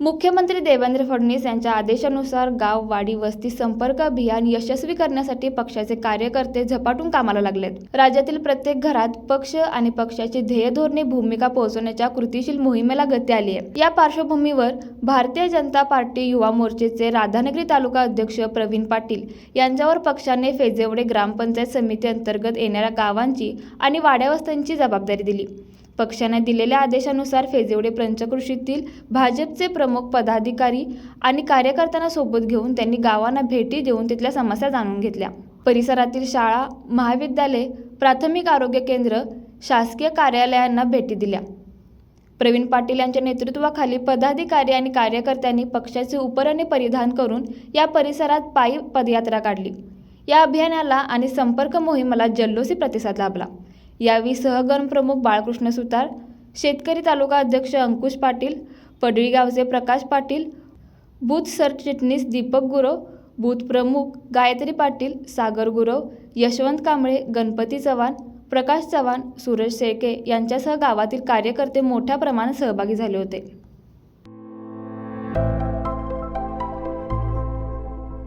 मुख्यमंत्री देवेंद्र फडणवीस यांच्या आदेशानुसार गाव वाडी वस्ती संपर्क अभियान यशस्वी करण्यासाठी पक्षाचे कार्यकर्ते झपाटून कामाला लागलेत. राज्यातील प्रत्येक घरात पक्ष आणि पक्षाची ध्येय धोरणे भूमिका पोहोचवण्याच्या कृतीशील मोहिमेला गती आली आहे. या पार्श्वभूमीवर भारतीय जनता पार्टी युवा मोर्चेचे राधानगरी तालुका अध्यक्ष प्रवीण पाटील यांच्यावर पक्षाने फेजेवडे ग्रामपंचायत समिती अंतर्गत येणाऱ्या गावांची आणि वाड्यावस्त्यांची जबाबदारी दिली. पक्षाने दिलेल्या आदेशानुसार फेजेवडे पंचकृषीतील भाजपचे प्रमुख पदाधिकारी आणि कार्यकर्त्यांना सोबत घेऊन त्यांनी गावांना भेटी देऊन तिथल्या समस्या जाणून घेतल्या. परिसरातील शाळा महाविद्यालय प्राथमिक आरोग्य केंद्र शासकीय कार्यालयांना भेटी दिल्या. प्रवीण पाटील यांच्या नेतृत्वाखाली पदाधिकारी आणि कार्यकर्त्यांनी पक्षाचे उपरणे परिधान करून या परिसरात पायी पदयात्रा काढली. या अभियानाला आणि संपर्क मोहिमेला जल्लोषी प्रतिसाद लाभला. यावेळी सहगणप्रमुख बाळकृष्ण सुतार शेतकरी तालुका अध्यक्ष अंकुश पाटील पडवी गावचे प्रकाश पाटील बूथ सरचिटणीस दीपक गुरव बूथ प्रमुख गायत्री पाटील सागर गुरव यशवंत कांबळे गणपती चव्हाण प्रकाश चव्हाण सूरज शेळके यांच्यासह गावातील कार्यकर्ते मोठ्या प्रमाणात सहभागी झाले होते.